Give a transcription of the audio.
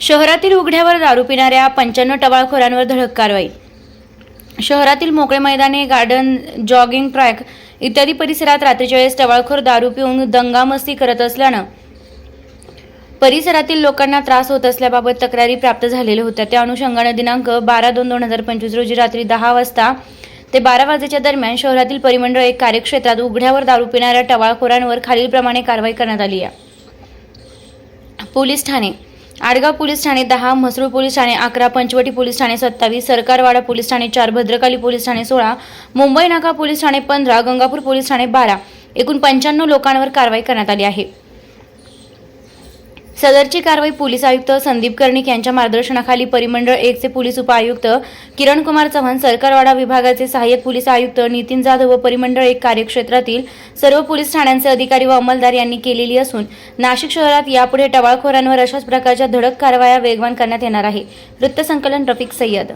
शहरातील उघड्यावर दारू पिणाऱ्या पंच्याण्णव टवाळखोरांवर धडक कारवाई. शहरातील मोकळे मैदाने गार्डन जॉगिंग ट्रॅक इत्यादी परिसरात रात्रीच्या वेळेस टवाळखोर दारू पिऊन दंगामस्ती करत असल्यानं परिसरातील लोकांना त्रास होत असल्याबाबत तक्रारी प्राप्त झालेल्या होत्या. त्या अनुषंगाने दिनांक बारा दोन दोन हजार पंचवीस रोजी रात्री दहा वाजता ते बारा वाजेच्या दरम्यान शहरातील परिमंडळ एक कार्यक्षेत्रात उघड्यावर दारू पिणाऱ्या टवाळखोरांवर खालीलप्रमाणे कारवाई करण्यात आली आहे. पोलीस ठाणे. आडगाव पोलीस ठाणे दहा म्हसरूळ पोलीस ठाणे अकरा पंचवटी पोलीस ठाणे सत्तावीस सरकारवाडा पोलीस ठाणे चार भद्रकाली पोलीस ठाणे सोळा मुंबई नाका पोलीस ठाणे पंधरा गंगापूर पोलीस ठाणे बारा एकूण पंच्याण्णव लोकांवर कारवाई करण्यात आली आहे. सदरची कारवाई पोलीस आयुक्त संदीप कर्णिक यांच्या मार्गदर्शनाखाली परिमंडळ एकचे पोलीस उपआयुक्त किरण कुमार चव्हाण सरकारवाडा विभागाचे सहाय्यक पोलीस आयुक्त नितीन जाधव व परिमंडळ एक कार्यक्षेत्रातील सर्व पोलीस ठाण्यांचे अधिकारी व अंमलदार यांनी केलेली असून नाशिक शहरात यापुढे टवाळखोरांवर अशाच प्रकारच्या धडक कारवाया वेगवान करण्यात येणार आहे. वृत्तसंकलन रफिक सय्यद